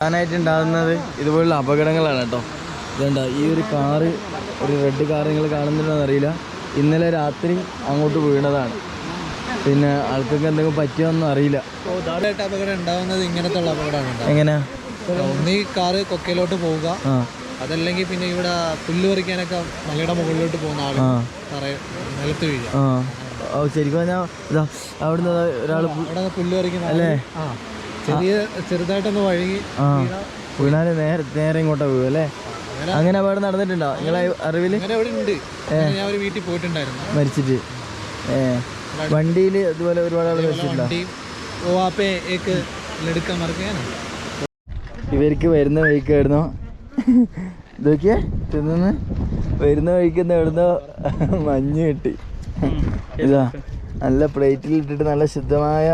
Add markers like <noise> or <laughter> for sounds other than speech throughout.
പ്രധാനമായിട്ട് ഉണ്ടാകുന്നത് ഇതുപോലുള്ള അപകടങ്ങളാണ് കേട്ടോ. ഇതുണ്ട ഈ ഒരു കാറ് ഒരു റെഡ് കാർ നിങ്ങൾ കാണുന്നുണ്ടോ അറിയില്ല ഇന്നലെ രാത്രി അങ്ങോട്ട് വീണതാണ്. പിന്നെ ആൾക്കൊക്കെ എന്തെങ്കിലും പറ്റിയോന്നും അറിയില്ല. അപകടം ഉണ്ടാവുന്നത് ഇങ്ങനത്തെ അപകടമാണ് എങ്ങനെയാ? ഒന്നീ കാറ് കൊക്കയിലോട്ട് പോവുക. അതല്ലെങ്കിൽ പിന്നെ ഇവിടെ പുല്ല് പറിക്കാനൊക്കെ മലയുടെ മുകളിലോട്ട് പോകുന്ന ആൾ ആ. തറ നിലത്ത് വീഴുക. ഓ ശരിക്കും പറഞ്ഞാൽ അവിടുന്ന് ഒരാൾ പുല്ല് പറിക്കുന്ന അല്ലേ? ചെറിയ ചെറുതായിട്ടൊന്ന് വഴുകി ആ. വീണാൽ നേരെ നേരെ ഇങ്ങോട്ടാ പോകും അല്ലേ? അങ്ങനെ അപകടം നടന്നിട്ടുണ്ടോ? നിങ്ങളെ ഞാൻ ഒരു വീട്ടിൽ പോയിട്ടുണ്ടായിരുന്നു. മരിച്ചിട്ട്. ഏ. വണ്ടിയിൽ ഇതുപോലെ ഒരുപാട് ആൾ മരിച്ചിട്ടുണ്ടോ? ഇവർക്ക് വരുന്ന വഴിക്കായിരുന്നു ഇതൊക്കെ തിന്നു വരുന്ന വഴിക്ക് എവിടുന്നോ മഞ്ഞ് കിട്ടി. ഇതാ നല്ല പ്ലേറ്റിൽ ഇട്ടിട്ട് നല്ല ശുദ്ധമായ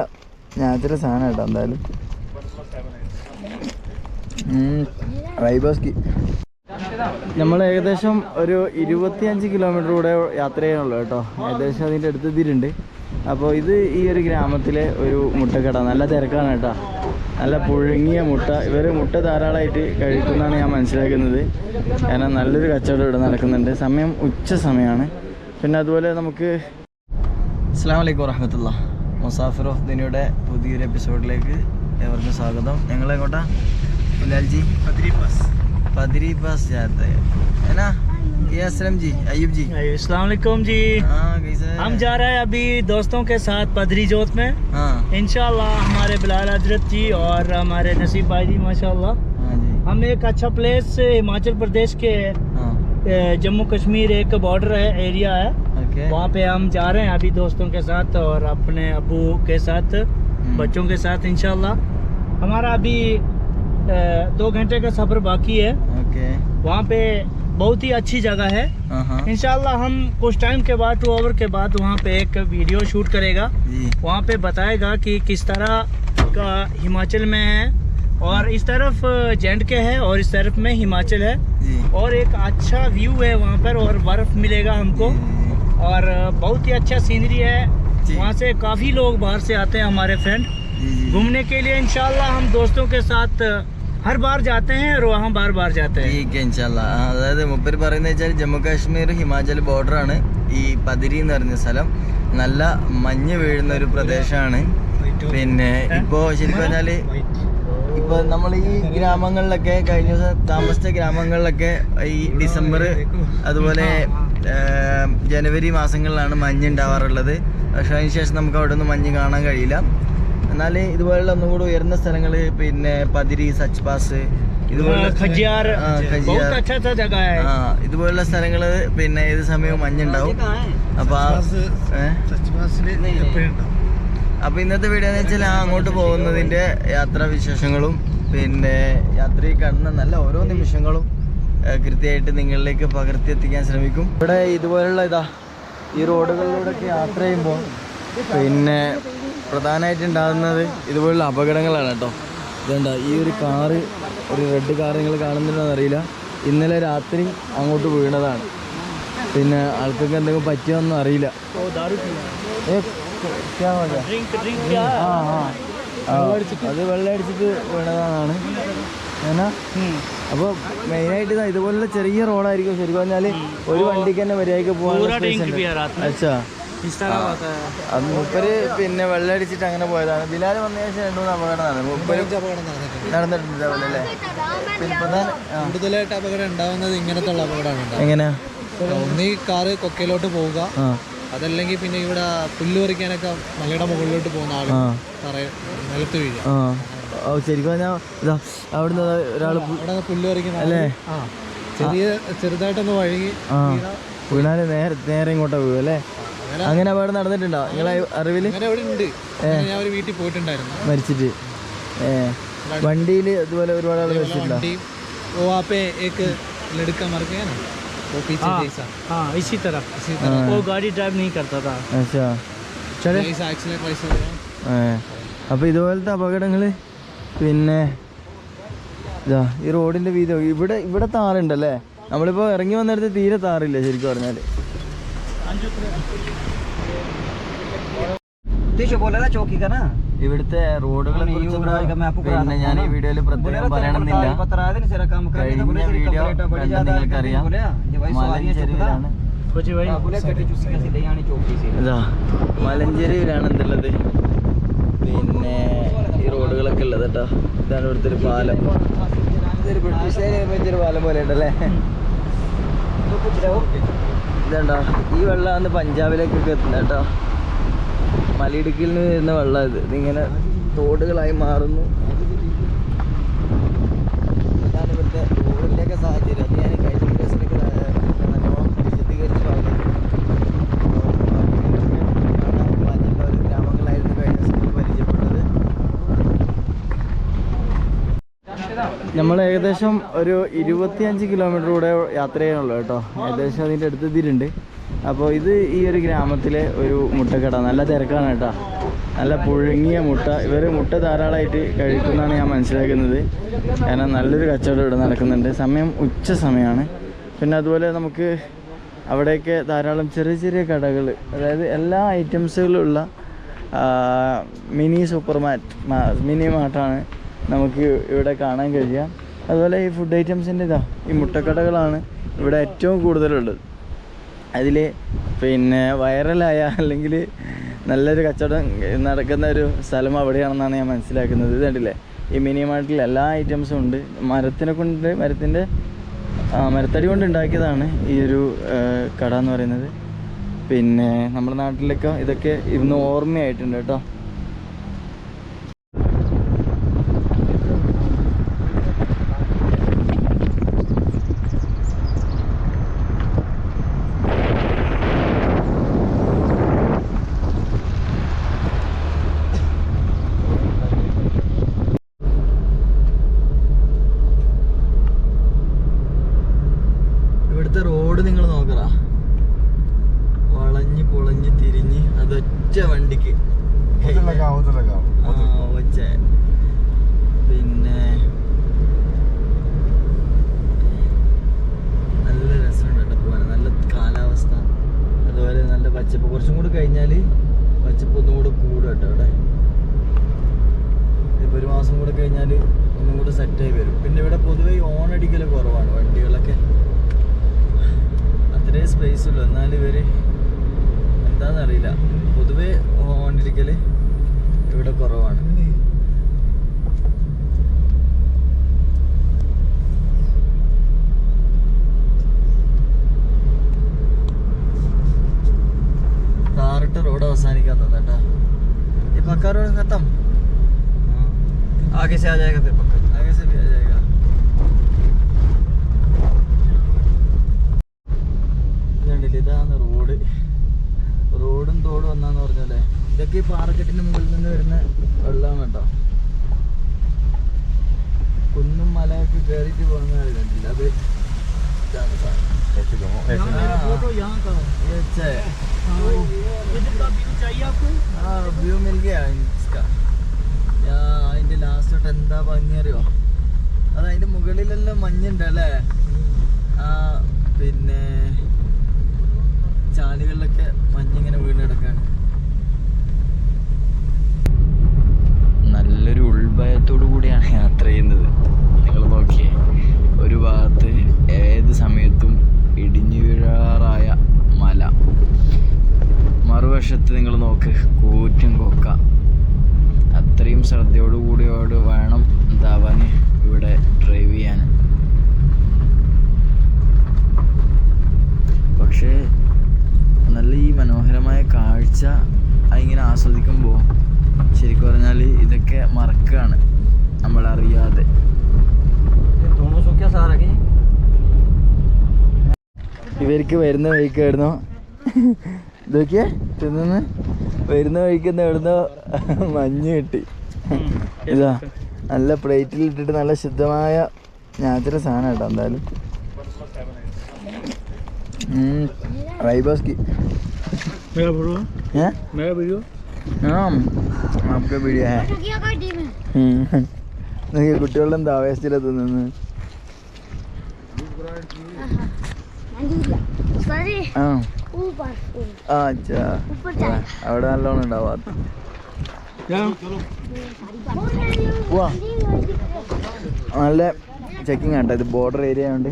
ഞാത്തിന്റെ സാധനം കേട്ടോ എന്തായാലും. നമ്മൾ ഏകദേശം ഒരു ഇരുപത്തിയഞ്ച് കിലോമീറ്റർ കൂടെ യാത്ര ചെയ്യാനുള്ളൂ കേട്ടോ. ഏകദേശം അതിന്റെ അടുത്തെത്തിയിട്ടുണ്ട് അപ്പോൾ ഇത് ഈ ഒരു ഗ്രാമത്തിലെ ഒരു മുട്ടക്കട. നല്ല തിരക്കാണ് കേട്ടോ. നല്ല പുഴുങ്ങിയ മുട്ട. ഇവർ മുട്ട ധാരാളമായിട്ട് കഴിക്കുന്നതാണ് ഞാൻ മനസ്സിലാക്കുന്നത്. കാരണം നല്ലൊരു കച്ചവടം ഇവിടെ നടക്കുന്നുണ്ട്. സമയം ഉച്ച സമയമാണ്. പിന്നെ അതുപോലെ നമുക്ക് അസ്സാം വലൈക്കും വറഹമത്തുള്ള മുസാഫിർ ഓഫ് ദിനയുടെ പുതിയൊരു എപ്പിസോഡിലേക്ക് ഏവർക്കും സ്വാഗതം ഞങ്ങൾ എങ്ങോട്ടാ ബിലാൽജി पदरी पास जाते हैं है ना ये असलम जी अयूब जी अस्सलाम जी हाँ कैसे हम जा रहे हैं अभी दोस्तों के साथ पदरी जोत में हाँ इंशाल्लाह हमारे बिलाल हजरत जी और हमारे नसीब भाई जी माशाल्लाह हाँ जी हम एक अच्छा प्लेस हिमाचल प्रदेश के हाँ ए, जम्मू कश्मीर एक बॉर्डर है एरिया है। ओके वहाँ पे हम जा रहे हैं अभी दोस्तों के साथ और अपने अबू के साथ hmm. बच्चों के साथ इंशाल्लाह। हमारा अभी दो घंटे का सफ़र बाकी है। ओके वहाँ पे बहुत ही अच्छी जगह है। हाँ इंशाल्लाह हम कुछ टाइम के बाद टू आवर के बाद वहाँ पे एक वीडियो शूट करेगा। वहाँ पे बताएगा कि किस तरह का हिमाचल में है और इस तरफ जेंड के है और इस तरफ में हिमाचल है जी और एक अच्छा व्यू है वहाँ पर और बर्फ मिलेगा हमको और बहुत ही अच्छा सीनरी है जी। वहाँ से काफ़ी लोग बाहर से आते हैं हमारे फ्रेंड जी जी घूमने के लिए इंशाल्लाह हम दोस्तों के साथ हर बार जाते हैं और वहाँ बार बार जाते हैं ठीक है ഇൻഷാല്ല അതായത് മുപ്പര് പറയുന്നത് വെച്ചാൽ ജമ്മു കാശ്മീർ ഹിമാചൽ ബോർഡറാണ് ഈ പതിരി എന്ന് പറഞ്ഞ സ്ഥലം നല്ല മഞ്ഞ് വീഴുന്ന ഒരു പ്രദേശമാണ് പിന്നെ ഇപ്പോ ശരിക്കും പറഞ്ഞാല് ഇപ്പൊ നമ്മൾ ഈ ഗ്രാമങ്ങളിലൊക്കെ കഴിഞ്ഞ ദിവസം താമസിച്ച ഗ്രാമങ്ങളിലൊക്കെ ഈ ഡിസംബർ അതുപോലെ ജനുവരി മാസങ്ങളിലാണ് മഞ്ഞ് ഉണ്ടാവാറുള്ളത്. പക്ഷെ അതിനുശേഷം നമുക്ക് അവിടെ നിന്ന് മഞ്ഞ് കാണാൻ കഴിയില്ല. എന്നാൽ ഇതുപോലുള്ള ഒന്നുകൂടെ ഉയർന്ന സ്ഥലങ്ങൾ പിന്നെ പതിരി സച്ച് പാസ് ഇതുപോലുള്ള സ്ഥലങ്ങൾ പിന്നെ ഏത് സമയവും മഞ്ഞുണ്ടാവും അപ്പൊ അപ്പോൾ ഇന്നത്തെ വീഡിയോ എന്ന് വെച്ചാൽ അങ്ങോട്ട് പോകുന്നതിന്റെ യാത്രാ വിശേഷങ്ങളും പിന്നെ യാത്രയിൽ കാണുന്ന നല്ല ഓരോ നിമിഷങ്ങളും കൃത്യമായിട്ട് നിങ്ങളിലേക്ക് പകർത്തി എത്തിക്കാൻ ശ്രമിക്കും. ഇവിടെ ഇതുപോലുള്ള ഇതാ ഈ റോഡുകളിലൂടെയൊക്കെ യാത്ര ചെയ്യുമ്പോൾ പിന്നെ പ്രധാനമായിട്ട് ഉണ്ടാകുന്നത് ഇതുപോലുള്ള അപകടങ്ങളാണ് കേട്ടോ. ഇതുണ്ട ഈ ഒരു കാറ് ഒരു റെഡ് കാർ നിങ്ങൾ കാണുന്നുണ്ടോ അറിയില്ല. ഇന്നലെ രാത്രി അങ്ങോട്ട് വീണതാണ്. പിന്നെ ആൾക്കൊക്കെ എന്തെങ്കിലും പറ്റിയോന്നും അറിയില്ല. അത് വെള്ളം അടിച്ചിട്ട് വേണതാണ് അത് അപ്പൊ മെയിൻ ആയിട്ട് ഇതുപോലുള്ള ചെറിയ റോഡായിരിക്കും. ശരിക്കും പറഞ്ഞാൽ ഒരു വണ്ടിക്ക് തന്നെ മര്യാദയ്ക്ക് പോകാനുള്ള അച്ഛാ. അത് മൂപ്പര് പിന്നെ വെള്ളമടിച്ചിട്ട് അങ്ങനെ പോയതാണ്. ബിലാൽ വന്ന ശേഷം രണ്ടു മൂന്ന് അപകടം നടന്നു. നടന്നിട്ടുണ്ട്. അല്ലേ? ഇങ്ങനത്തെ എങ്ങനെയാ? ഒന്നീ കാറ് കൊക്കയിലോട്ട് പോവുക. അതല്ലെങ്കിൽ പിന്നെ ഇവിടെ പുല്ല് പറിക്കാനൊക്കെ മലയുടെ മുകളിലോട്ട് പോകുന്ന ആൾ ആ. തറ നിലത്ത് വീഴുക. ശരിക്കും പറഞ്ഞാൽ അവിടുന്ന് ഒരാൾ അവിടെ പുല്ല് പറിക്കുന്ന അല്ലേ? ചെറിയ ചെറുതായിട്ടൊന്ന് വഴുകി വീണാൽ നേരെ നേരെ ഇങ്ങോട്ടാ പോകും അല്ലേ? അങ്ങനെ അപകടം നടന്നിട്ടുണ്ടോ? നിങ്ങളെ അറിവിൽ? ഞാൻ ഒരു വീട്ടിൽ പോയിട്ടുണ്ടായിരുന്നു. മരിച്ചിട്ട്. ഏ. വണ്ടിയിൽ ഇതുപോലെ ഒരുപാട് ആൾ മരിച്ചിട്ടുണ്ടോ? वो वहाँ पे एक लड़का मर गया ना वो पीछे हाँ। जैसा हाँ इसी तरह इसी वो गाड़ी ड्राइव नहीं करता था അച്ഛാ तरह जैसा एक्सीडेंट वैसे हुआ ഏ അപ്പോൾ ഇതുപോലത്തെ അപകടങ്ങൾ പിന്നെ ഇതാ ഈ റോഡിൻ്റെ വീതം ഇവിടെ ഇവിടെ താറുണ്ടല്ലേ നമ്മളിപ്പോൾ ഇറങ്ങി വന്നിടത്ത് തീരെ താറില്ല ശരിക്കും പറഞ്ഞാൽ ഇവിടുത്തെ റോഡുകളെ പിന്നെ ഞാൻ ഈ വീഡിയോയിൽ പ്രത്യേകം പറയണമെന്നില്ല. കഴിഞ്ഞ വീഡിയോ നിങ്ങൾക്കറിയാം. മലഞ്ചേരിയിലാണ്. എന്തുള്ളത് പിന്നെ ഈ റോഡുകളൊക്കെ ഉള്ളത് കേട്ടോ. ഇതാണ് ഇവിടുത്തെ ഒരു പാലം. ബ്രിട്ടീഷുകാർ പാലം പോലെ ഉണ്ടല്ലേ? ഇതാണ്ടാ ഈ വെള്ളമാണ് പഞ്ചാബിലേക്കൊക്കെ എത്തുന്നത് കേട്ടോ. മലയിടുക്കിൽ നിന്ന് വരുന്ന വെള്ളം ഇത്. ഇതിങ്ങനെ തോടുകളായി മാറുന്നു. ഇതാണ് ഇവിടുത്തെ റോഡിന്റെയൊക്കെ സാഹചര്യം. അത് ഞാൻ കഴിഞ്ഞ വീഡിയോസിലൊക്കെ നല്ലോണം വിശദീകരിച്ച് പറഞ്ഞു. ഗ്രാമങ്ങളായിരുന്നു കഴിഞ്ഞ ദിവസം പരിചയപ്പെട്ടത് നമ്മൾ ഏകദേശം ഒരു ഇരുപത്തിയഞ്ച് കിലോമീറ്റർ കൂടെ യാത്ര ചെയ്യാനുള്ളൂ കേട്ടോ. ഏകദേശം അതിന്റെ അടുത്ത് എത്തിയിട്ടുണ്ട്. അപ്പോൾ ഇത് ഈ ഒരു ഗ്രാമത്തിലെ ഒരു മുട്ടക്കട. നല്ല തിരക്കാണ് കേട്ടോ. നല്ല പുഴുങ്ങിയ മുട്ട. ഇവർ മുട്ട ധാരാളമായിട്ട് കഴിക്കുന്നതാണ് ഞാൻ മനസ്സിലാക്കുന്നത്. കാരണം നല്ലൊരു കച്ചവടം ഇവിടെ നടക്കുന്നുണ്ട്. സമയം ഉച്ച സമയമാണ്. പിന്നെ അതുപോലെ നമുക്ക് അവിടെയൊക്കെ ധാരാളം ചെറിയ ചെറിയ കടകൾ അതായത് എല്ലാ ഐറ്റംസുകളുള്ള മിനി സൂപ്പർ മാറ്റ് മിനി മാർട്ടാണ് നമുക്ക് ഇവിടെ കാണാൻ കഴിയുക. അതുപോലെ ഈ ഫുഡ് ഐറ്റംസിന്റെ ഇതാ ഈ മുട്ടക്കടകളാണ് ഇവിടെ ഏറ്റവും കൂടുതലുള്ളത്. അതിൽ പിന്നെ വൈറലായ അല്ലെങ്കിൽ നല്ലൊരു കച്ചവടം നടക്കുന്ന ഒരു സ്ഥലം അവിടെയാണെന്നാണ് ഞാൻ മനസ്സിലാക്കുന്നത്. ഇത് കണ്ടില്ലേ? ഈ മിനി മാർട്ടിൽ എല്ലാ ഐറ്റംസും ഉണ്ട്. മരത്തിനെ കൊണ്ട് മരത്തിന്റെ മരത്തടി കൊണ്ട് ഉണ്ടാക്കിയതാണ് ഈ ഒരു കട എന്ന് പറയുന്നത്. പിന്നെ നമ്മുടെ നാട്ടിലൊക്കെ ഇതൊക്കെ ഇന്ന് ഓർമ്മയായിട്ടുണ്ട് കേട്ടോ ഇവിടുത്തെ റോഡ് നിങ്ങൾ നോക്കറ വളഞ്ഞ് പൊളഞ്ഞ് തിരിഞ്ഞ് അതൊറ്റ വണ്ടിക്ക് ആ, ഒച്ച പിന്നെ നല്ല രസമുണ്ട് കേട്ടോ പോകാൻ നല്ല കാലാവസ്ഥ അതുപോലെ നല്ല പച്ചപ്പ് കുറച്ചും കൂടി കഴിഞ്ഞാൽ പച്ചപ്പ് ഒന്നും കൂടെ കൂടും കേട്ടോ ഇവിടെ ഇപ്പൊ ഒരു മാസം കൂടെ കഴിഞ്ഞാൽ ഒന്നും കൂടെ സെറ്റായി വരും. പിന്നെ ഇവിടെ പൊതുവെ ഓൺ അടിക്കൽ കുറവാണ് വണ്ടികളൊക്കെ. അത്രേ സ്പേസ് ഉള്ളൂ. എന്നാൽ ഇവർ എന്താണെന്നറിയില്ല പൊതുവെ ഓൺ അടിക്കൽ ഇവിടെ കുറവാണ്. ടാറിട്ട് റോഡ് അവസാനിക്കാൻ ഈ പക്കാ ഖത്തം आगे से आ जाएगा फिर पक्का आगे से भी आ जाएगा ഇതുണ്ടല്ലേ ഇതാണ് റോഡ് റോഡും തോടും ഒന്നാന്ന് പറഞ്ഞല്ലേ ഇതൊക്കെ ഈ പാറക്കെട്ടിന്റെ മുകളിൽ നിന്ന് വരുന്ന വെള്ളമാണ് കേട്ടോ കുന്നും മലയൊക്കെ കയറിയിട്ട് പോകുന്ന കണ്ടില്ല അത് ഇതാണ് സാധനം. यहाँ का फोटो यहाँ का ये अच्छा है हाँ, इधर का व्यू चाहिए आपको ആ വ്യൂ മിൽ ഗയാ ഇസ്കാ യാ അതിന്റെ ലാസ്റ്റ് തൊട്ട് എന്താ ഭംഗി അറിയോ അത് അതിന്റെ മുകളിലെല്ലാം മഞ്ഞുണ്ട് അല്ലേ ആ പിന്നെ ചാലുകളിലൊക്കെ മഞ്ഞിങ്ങനെ വീണ് കിടക്കാണ്. നല്ലൊരു ഉൾഭയത്തോടു കൂടിയാണ് യാത്ര ചെയ്യുന്നത്. നിങ്ങൾ നോക്കിയേ ഒരു ഭാഗത്ത് ഏത് സമയത്തും ഇടിഞ്ഞു വീഴാറായ മല. മറുവശത്ത് നിങ്ങൾ നോക്ക് കൂറ്റൻ കൊക്ക. ശ്രദ്ധയോടുകൂടിയോട് വേണം എന്താവാൻ ഇവിടെ ഡ്രൈവ് ചെയ്യാൻ. പക്ഷേ നല്ല ഈ മനോഹരമായ കാഴ്ച ഇങ്ങനെ ആസ്വദിക്കുമ്പോൾ ശരിക്കും പറഞ്ഞാൽ ഇതൊക്കെ മറക്കുകയാണ് നമ്മളറിയാതെ. ഇവർക്ക് വരുന്ന വഴിക്കായിരുന്നു ഇതൊക്കെ തിന്നു വരുന്ന വഴിക്കുന്ന എവിടുന്നോ മഞ്ഞ് കിട്ടി. ഇതാ നല്ല പ്ലേറ്റിൽ ഇട്ടിട്ട് നല്ല ശുദ്ധമായ ഞാത്തിന്റെ സാധനം കേട്ടോ എന്തായാലും. റൈബോസ്കി കുട്ടികളുടെ എന്താ ആവേശത്തിലെ തിന്നു ആ. അവിടെ നല്ലോണം ഉണ്ടാവാ നല്ല ചെക്കിങ് ആണ് ഇത് ബോർഡർ ഏരിയ ആയതുകൊണ്ട്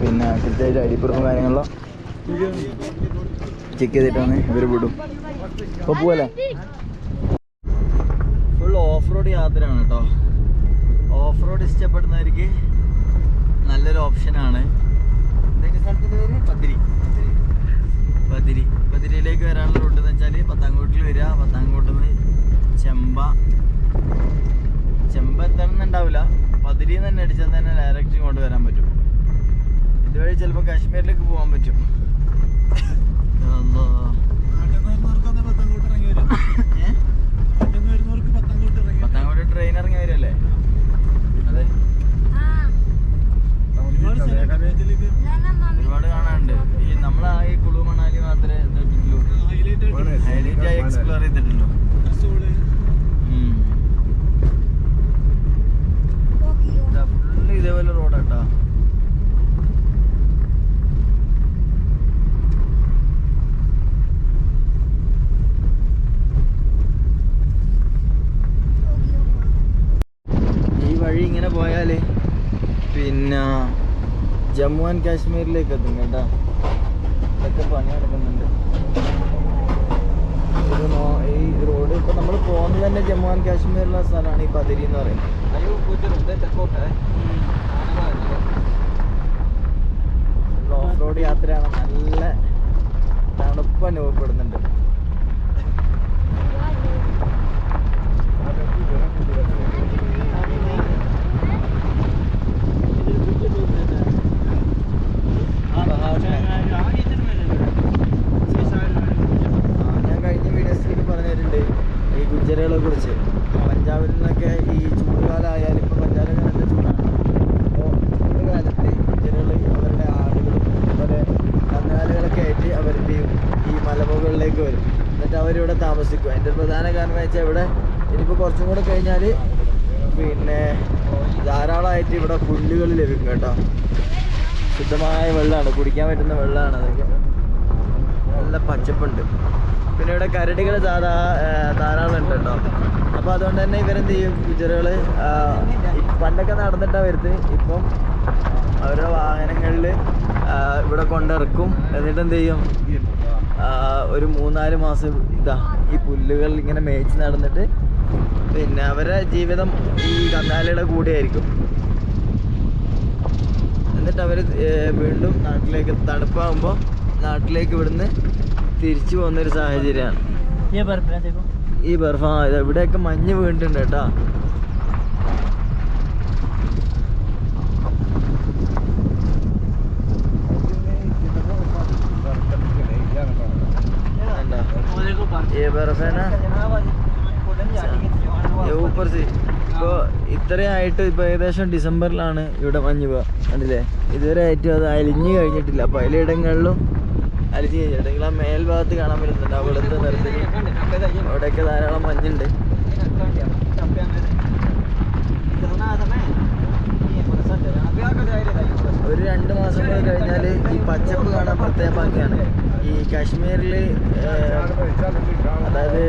പിന്നെ കൃത്യമായിട്ട് അടിപ്പുറവും കാര്യങ്ങളോ ചെക്ക് ചെയ്തിട്ടാണ് ഇവർ വിടും. അപ്പോൾ പോവല്ലേ? ഫുൾ ഓഫ് റോഡ് യാത്രയാണ് കേട്ടോ ഓഫ് റോഡ് ഇഷ്ടപ്പെടുന്നവർക്ക് നല്ലൊരു ഓപ്ഷനാണ് എന്തൊക്കെ സ്ഥലത്തിന്റെ പേര്? പത്തിരി. പത്തിരി. പത്തിരിയിലേക്ക് വരാനുള്ള റൂട്ട് എന്ന് വെച്ചാൽ പത്താംകോട്ടിൽ വരിക. പത്താംകോട്ടിൽ നിന്ന് ചെമ്പ. ചെമ്പ എത്തണമെന്നുണ്ടാവില്ല പതിരിയിൽ പതിരി തന്നെ അടിച്ചാൽ തന്നെ ഡയറക്റ്റ് ഇങ്ങോട്ട് വരാൻ പറ്റും. ഇതുവഴി ചിലപ്പോൾ കാശ്മീരിലേക്ക് പോകാൻ പറ്റും? പത്താംകോട്ട് ട്രെയിൻ ഇറങ്ങി വരല്ലേ? അതെ ഒരുപാട് കാണാനുണ്ട്. ഈ നമ്മളെ ഈ കുളു മണാലി മാത്രമേ ഹൈലൈറ്റ് ആയി എക്സ്പ്ലോർ ചെയ്തിട്ടുള്ളൂ ഉം. ഇതാ ഫുള്ള് ഇതേപോലെ റോഡാട്ടോ ഈ വഴി ഇങ്ങനെ പോയാൽ പിന്നെ ജമ്മു ആൻഡ് കാശ്മീരിലേക്ക് എത്തും കേട്ടോ. ഇതൊക്കെ പണി നടക്കുന്നുണ്ട്. ഈ റോഡ് ഇപ്പം നമ്മൾ പോകുന്നത് തന്നെ ജമ്മു ആൻഡ് കാശ്മീരിലുള്ള സ്ഥലമാണ് ഈ പതിരി എന്ന് പറയുന്നത്. ഓഫ് റോഡ് യാത്രയാണ് നല്ല തണുപ്പ് അനുഭവപ്പെടുന്നുണ്ട്. <laughs> Thank you. കൂടെ കഴിഞ്ഞാൽ പിന്നെ ധാരാളമായിട്ട് ഇവിടെ പുല്ലുകൾ ലഭിക്കും കേട്ടോ. ശുദ്ധമായ വെള്ളമാണ് കുടിക്കാൻ പറ്റുന്ന വെള്ളമാണ് അതൊക്കെ. നല്ല പച്ചപ്പുണ്ട്. പിന്നെ ഇവിടെ കരടികൾ സാധാ ധാരാളം ഉണ്ട് കേട്ടോ. അപ്പോൾ അതുകൊണ്ട് തന്നെ ഇവരെന്ത് ചെയ്യും? ഗുജറുകൾ പണ്ടൊക്കെ നടന്നിട്ടാണ് വരുന്നത്. ഇപ്പം അവരുടെ വാഹനങ്ങളിൽ ഇവിടെ കൊണ്ടിറക്കും. എന്നിട്ട് എന്ത് ചെയ്യും? ഒരു മൂന്നാൽ മാസം ഇതാ ഈ പുല്ലുകൾ ഇങ്ങനെ മേച്ച് നടന്നിട്ട് പിന്നെ അവരുടെ ജീവിതം ഈ കന്നാലിയുടെ കൂടെയായിരിക്കും. എന്നിട്ട് അവർ വീണ്ടും നാട്ടിലേക്ക് തണുപ്പാകുമ്പോൾ നാട്ടിലേക്ക് ഇവിടുന്ന് തിരിച്ചു പോകുന്നൊരു സാഹചര്യമാണ്. ഈ ബർഫ് ആ ഇവിടെയൊക്കെ മഞ്ഞ് വീണ്ടുണ്ട് കേട്ടോ. ഈ ബർഫേനാ ഇത്രയായിട്ട് ഇപ്പോൾ ഏകദേശം ഡിസംബറിലാണ് ഇവിടെ മഞ്ഞ് വീഴുക കണ്ടില്ലേ? ഇതുവരെ ആയിട്ടും അത് അലിഞ്ഞ് കഴിഞ്ഞിട്ടില്ല. പലയിടങ്ങളിലും അലിഞ്ഞ് കഴിഞ്ഞിട്ടുണ്ടെങ്കിൽ ആ മേൽഭാഗത്ത് കാണാൻ പറ്റുന്നുണ്ട്. ആ വെളുത്ത നിറത്തിൽ അവിടെയൊക്കെ ധാരാളം മഞ്ഞുണ്ട്. ഒരു രണ്ട് മാസം കൂടെ കഴിഞ്ഞാൽ ഈ പച്ചപ്പ് കാണാൻ പ്രത്യേക ഭംഗിയാണ് ഈ കാശ്മീരിൽ അതായത്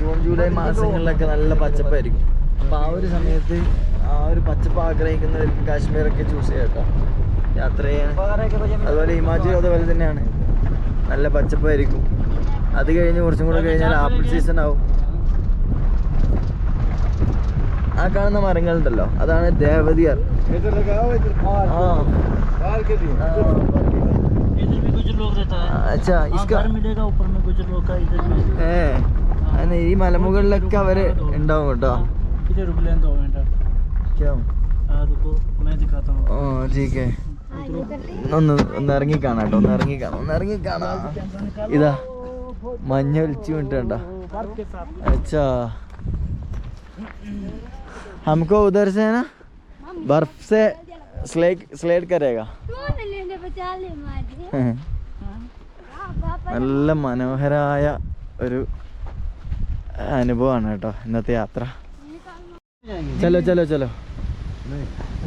ജൂൺ ജൂലൈ മാസങ്ങളിലൊക്കെ നല്ല പച്ചപ്പായിരിക്കും. അപ്പോൾ ആ ഒരു സമയത്ത് ആ ഒരു പച്ചപ്പ് ആഗ്രഹിക്കുന്നവർക്ക് കാശ്മീരൊക്കെ ചൂസ് ചെയ്യാം യാത്ര ചെയ്യാൻ. അതുപോലെ ഹിമാചൽ അതുപോലെ തന്നെയാണ്. നല്ല പച്ചപ്പായിരിക്കും. അത് കഴിഞ്ഞ് കുറച്ചും കൂടെ കഴിഞ്ഞാൽ ആപ്പിൾ സീസൺ ആവും. ആ കാണുന്ന മരങ്ങൾ ഉണ്ടല്ലോ അതാണ് ദേവതിയർ. ആ. അച്ഛാ ഈ മലമുകളിലൊക്കെ അവർ ഉണ്ടാവും കേട്ടോ. इधर रुक लें दो मिनट ക്യാ? हाँ रुको मैं दिखाता हूँ ഓ ടീക്കേ ഒന്ന് ഒന്ന് ഇറങ്ങി കാണാം കേട്ടോ ഒന്ന് ഇറങ്ങി കാണാം ഒന്ന് ഇറങ്ങി കാണാം ഇതാ മഞ്ഞ ഒലിച്ചു വിട്ടണ്ട बर्फ के साथ अच्छा हमको उधर से ना बर्फ से स्लेड स्लेड करेगा നല്ല മനോഹരായ ഒരു അനുഭവമാണ് കേട്ടോ ഇന്നത്തെ യാത്ര ചലോ ചലോ ചലോ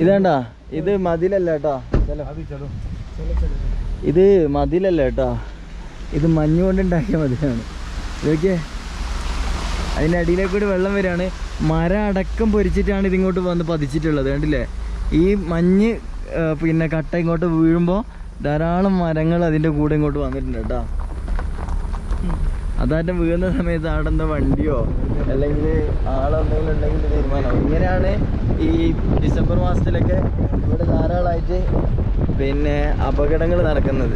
ഇതേണ്ട? ഇത് മതിലല്ല കേട്ടോ. ചലോ ഇത് മതിലല്ല കേട്ടോ. ഇത് മഞ്ഞ് കൊണ്ടുണ്ടാക്കിയ മതിലാണ് ഇതൊക്കെ അതിന്റെ അടിയിലേക്ക് കൂടി വെള്ളം വരികയാണ്. മരം അടക്കം പൊരിച്ചിട്ടാണ് ഇതിങ്ങോട്ട് വന്ന് പതിച്ചിട്ടുള്ളത് കണ്ടില്ലേ? ഈ മഞ്ഞ് പിന്നെ കട്ട ഇങ്ങോട്ട് വീഴുമ്പോൾ ധാരാളം മരങ്ങൾ അതിന്റെ കൂടെ ഇങ്ങോട്ട് വന്നിട്ടുണ്ട് കേട്ടോ. അതാറ്റം വീഴുന്ന സമയത്ത് അവിടെ എന്താ വണ്ടിയോ അല്ലെങ്കിൽ ആളെന്തെങ്കിലും ഉണ്ടെങ്കിൽ തീരുമാനം. ഇങ്ങനെയാണ് ഈ ഡിസംബർ മാസത്തിലൊക്കെ ഇവിടെ ധാരാളമായിട്ട് പിന്നെ അപകടങ്ങൾ നടക്കുന്നത്.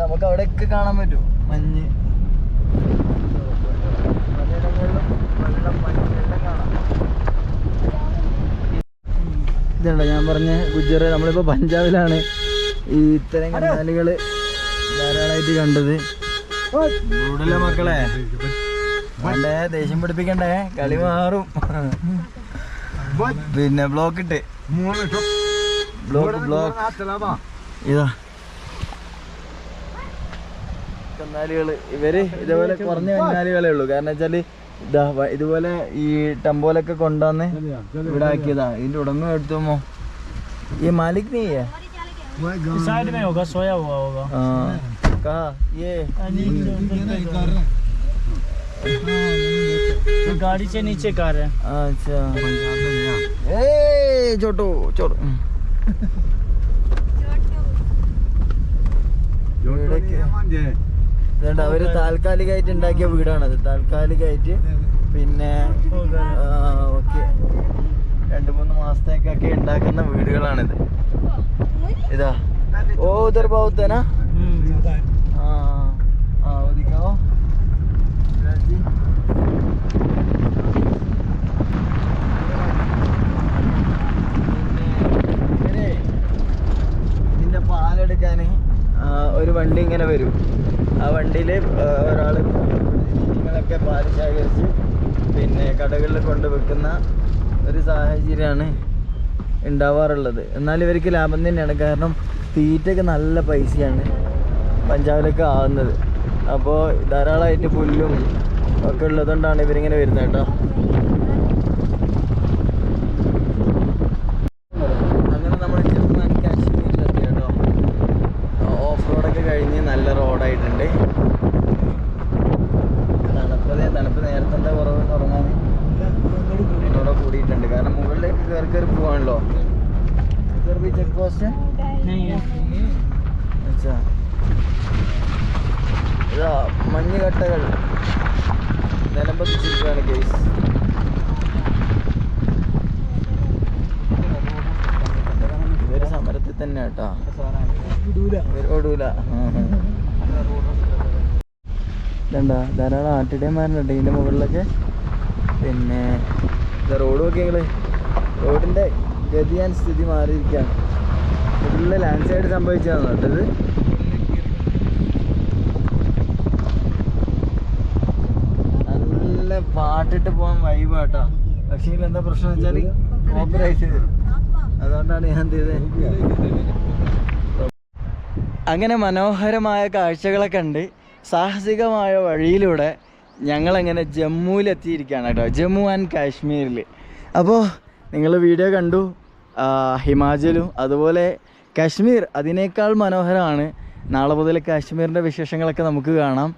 നമുക്ക് അവിടെയൊക്കെ കാണാൻ പറ്റും. മഞ്ഞ്. ഇതുണ്ട് ഞാൻ പറഞ്ഞ ഗുജറ നമ്മളിപ്പോൾ പഞ്ചാബിലാണ് ഈ ഇത്തരം കനാലുകൾ ധാരാളമായിട്ട് കണ്ടത്. കൂടുതലെ മക്കളെ വേണ്ടേ ദേഷ്യം പിടിപ്പിക്കണ്ടേ കളി മാറും പിന്നെ ബ്ലോക്ക് ഇട്ട് ബ്ലോക്ക് ബ്ലോക്ക് ഇതാ കന്നാലികള് ഇവര് ഇതേപോലെ കുറഞ്ഞ കന്നാലികളേ ഉള്ളൂ കാരണം വെച്ചാല് ഇതാ വ- ഇതുപോലെ ഈ ടമ്പോലൊക്കെ കൊണ്ടുവന്ന് ഇവിടെ ആക്കിയതാ ഇതിന്റെ ഉടമ എടുത്തുമോ ഈ മാലിക് നീ है साइड में होगा सोया हुआ होगा हाँ कहा ये तो गाड़ी से नीचे कार है अच्छा ए छोटू छोटू ഇതുണ്ട് അവര് താൽക്കാലികമായിട്ട് ഉണ്ടാക്കിയ വീടാണത് താൽക്കാലികമായിട്ട് പിന്നെ ഓക്കെ രണ്ട് മൂന്ന് മാസത്തേക്കൊക്കെ ഉണ്ടാക്കുന്ന വീടുകളാണിത് ഇതാ ഓ ഉദർ ബൗദ്ധനാ ആ Ready? ഇതിന്റെ പാലെടുക്കാൻ ഒരു വണ്ടി ഇങ്ങനെ വരും. ആ വണ്ടിയിൽ ഒരാൾ നിങ്ങളൊക്കെ പാൽ ശേഖരിച്ച് പിന്നെ കടകളിൽ കൊണ്ട് വെക്കുന്ന ഒരു സാഹചര്യമാണ് ഉണ്ടാവാറുള്ളത്. എന്നാൽ ഇവർക്ക് ലാഭം തന്നെയാണ്. കാരണം തീറ്റയ്ക്ക് നല്ല പൈസയാണ് പഞ്ചാബിലൊക്കെ ആവുന്നത്. അപ്പോൾ ധാരാളമായിട്ട് പുല്ലും ഒക്കെ ഉള്ളതുകൊണ്ടാണ് ഇവരിങ്ങനെ വരുന്നത് കേട്ടോ. ഇതണ്ട ധാരാളം ആട്ടിടയന്മാരുണ്ട് ഇതിന്റെ മുകളിലൊക്കെ. പിന്നെ റോഡ് നോക്കിയെങ്കിൽ റോഡിന്റെ ഗതി ഗതിയാൻ സ്ഥിതി മാറിയിരിക്കുകയാണ്. ഫുള്ള് ലാൻഡ് സൈഡ് സംഭവിച്ചതാണ് കേട്ടത്. നല്ല പാട്ടിട്ട് പോകാൻ വൈബ് കേട്ടോ. പക്ഷേ എന്താ പ്രശ്നം വെച്ചാൽ കോപ്പറൈറ്റ് അതുകൊണ്ടാണ് ഞാൻ എന്ത് ചെയ്തത്? <laughs> അങ്ങനെ മനോഹരമായ കാഴ്ചകളെ കണ്ട് സാഹസികമായ വഴിയിലൂടെ ഞങ്ങളങ്ങനെ ജമ്മുവിലെത്തിയിരിക്കുകയാണ് കേട്ടോ. ജമ്മു ആൻഡ് കാശ്മീരിൽ അപ്പോൾ നിങ്ങൾ വീഡിയോ കണ്ടു. ഹിമാചലും അതുപോലെ കാശ്മീർ അതിനേക്കാൾ മനോഹരമാണ്. നാളെ മുതൽ കാശ്മീരിന്റെ വിശേഷങ്ങളൊക്കെ നമുക്ക് കാണാം.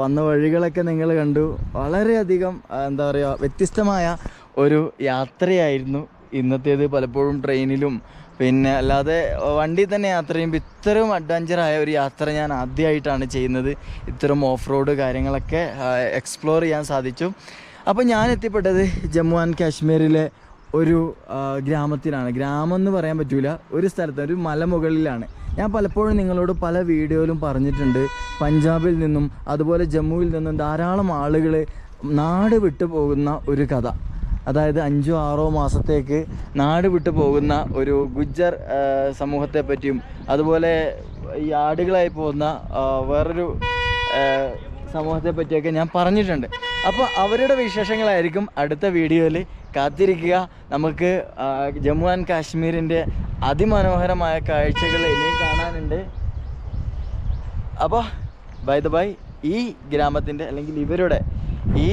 വന്ന വഴികളൊക്കെ നിങ്ങൾ കണ്ടു. വളരെയധികം എന്താ പറയുക വ്യത്യസ്തമായ ഒരു യാത്രയായിരുന്നു ഇന്നത്തേത്. പലപ്പോഴും ട്രെയിനിലും പിന്നെ അല്ലാതെ വണ്ടി തന്നെ യാത്ര ചെയ്യുമ്പോൾ ഇത്രയും അഡ്വഞ്ചറായ ഒരു യാത്ര ഞാൻ ആദ്യമായിട്ടാണ് ചെയ്യുന്നത്. ഇത്തരം ഓഫ് റോഡ് കാര്യങ്ങളൊക്കെ എക്സ്പ്ലോർ ചെയ്യാൻ സാധിച്ചു. അപ്പോൾ ഞാൻ എത്തിപ്പെട്ടത് ജമ്മു ആൻഡ് കാശ്മീരിലെ ഒരു ഗ്രാമത്തിലാണ്. ഗ്രാമം എന്ന് പറയാൻ പറ്റൂല ഒരു സ്ഥലത്ത് ഒരു മലമുകളിലാണ് ഞാൻ പലപ്പോഴും നിങ്ങളോട് പല വീഡിയോയിലും പറഞ്ഞിട്ടുണ്ട്. പഞ്ചാബിൽ നിന്നും അതുപോലെ ജമ്മുവിൽ നിന്നും ധാരാളം ആളുകൾ നാട് വിട്ടു പോകുന്ന ഒരു കഥ. അതായത് അഞ്ചോ ആറോ മാസത്തേക്ക് നാട് വിട്ടു പോകുന്ന ഒരു ഗുജ്ജർ സമൂഹത്തെ പറ്റിയും അതുപോലെ ഈ ആടുകളായി പോകുന്ന വേറൊരു സമൂഹത്തെ പറ്റിയൊക്കെ ഞാൻ പറഞ്ഞിട്ടുണ്ട്. അപ്പോൾ അവരുടെ വിശേഷങ്ങളായിരിക്കും അടുത്ത വീഡിയോയിൽ കാത്തിരിക്കുക. നമുക്ക് ജമ്മു ആൻഡ് കാശ്മീരിന്റെ അതിമനോഹരമായ കാഴ്ചകൾ ഇനിയും കാണാനുണ്ട്. അപ്പോൾ ബൈ ദ ബൈ ഈ ഗ്രാമത്തിന്റെ അല്ലെങ്കിൽ ഇവരുടെ ഈ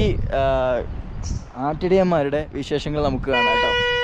ആട്ടിടയന്മാരുടെ വിശേഷങ്ങൾ നമുക്ക് കാണാം കേട്ടോ.